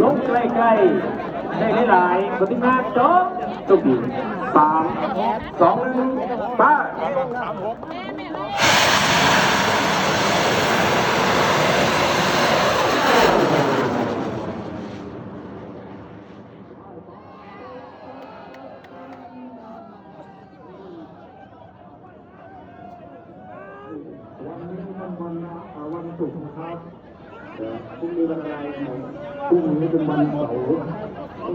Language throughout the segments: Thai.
ลงใกล้ๆได้หลายๆปฏิมาจบจบดีสามสองหนึ่งไป้าวันนี้มันวันอวันศุกร์นะครับ พรุ่งนี้วันอะไรเนี่ยพรุ่งนี้เป็นวันเสาร์เอ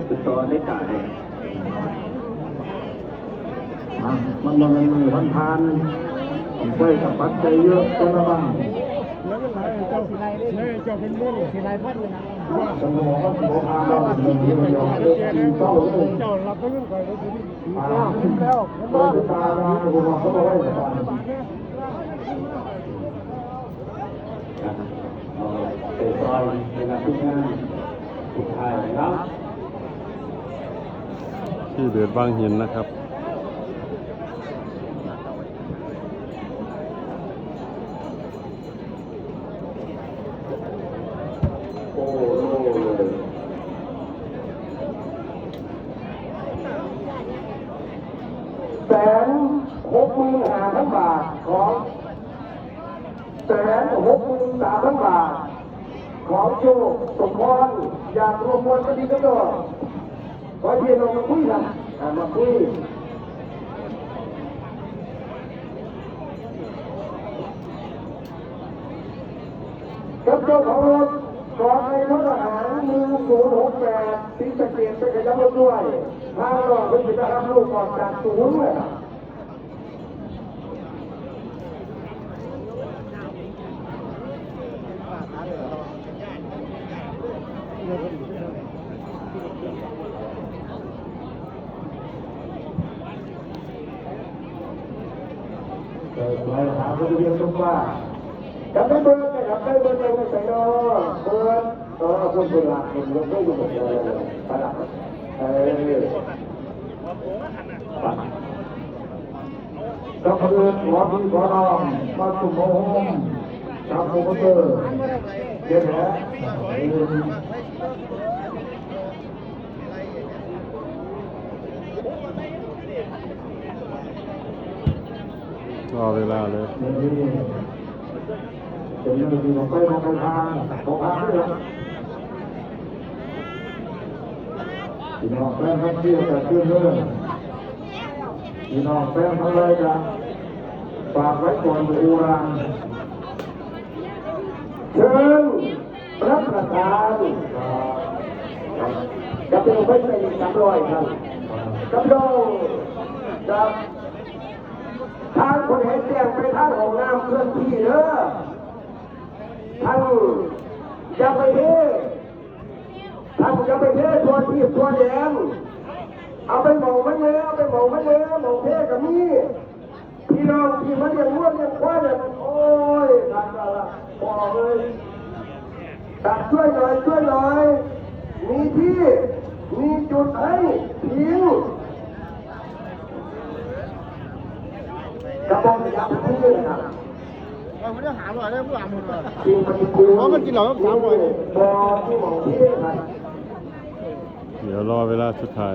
อติดต่อได้จ่ายอ่มันวันอะไรมือวันพานได้กับปัจจัยเยอะก็ระวังแล้วก็ไหลเจ้าสิไลเล่เจ้าเป็นมุ่นสิไลพัดเลยนะสมองก็สิบห้าหนึ่งเดียวเดียวเดียวเจ้าเลยเจ้ารับไปเรื่องก่อนเลยทีนี้อ่าแล้วเปิดตามาผมบอกเขาบอก ไว้ก่อนเตะซอยในงานทุกงานสุดท้ายนะครับ ที่เดือดบางหินนะครับโอ้โหเลยแสนหกหมื่นห้าพันบาทของ แสนหกหมื่นสามพันบาท ของโชคสมพรอยากรวมมวลก็ดีก็ตัวขอเพียงลงมาคุยกันอ่ามาคุยกับเจ้าของรถกองในรถทหารหนึ่งศูนย์หกแปดสีสะเกียรติขยับรถด้วยทางรองเพื่อจะรับลูกออกจากศูนย์เลย เปิดไว้หาผู้เรียนทุกว่าจับได้เบอร์จับได้เบอร์จังใส่นอเบอร์ต่อคนเป็นหลักเป็นยกได้อยู่หมดเลยประดับเออก็คือหมอพี่ขอร้องมาสุ่มโฮมจับโปรโมเตอร์เดี๋ยวนะ รอเวลาเลยนี่นเรื่องที่เราไปมองไปทางของทางด้วยพี่น้องแฟนทั้งเที่ยวแต่ขึ้นเรื่องพี่น้องแฟนทั้งเลยกันฝากไว้ก่อนดูรังเชิญรับประทานกับเป็นไม่ใช่สามร้อยครับกับโดกับ คนเห็นแจ้งไปท่างของน้ำเคลื่อนที่เด้อท่านอย่าไปเทท่านอย่าไปเทตัวที่ตัวแดงเอาไปหมองมันเลยเอาไปหมองมันเลยหมองเทกับนี่พี่น้องที่มันยังวัวยังคว้าเนี่ยโอ้ยตัดละบอกเลยตัดช่วยหน่อยช่วยหน่อยมีที่มีจุดให้ทิ้ง ระบอกยาพื้นเลยนครับเราไม่ได้หาลอยได้ผู้หาหมดเลยเพราะมันกินหลอยสามลอยบอที่หมอที่ครับเดี๋ยวรอเวลาสุดท้าย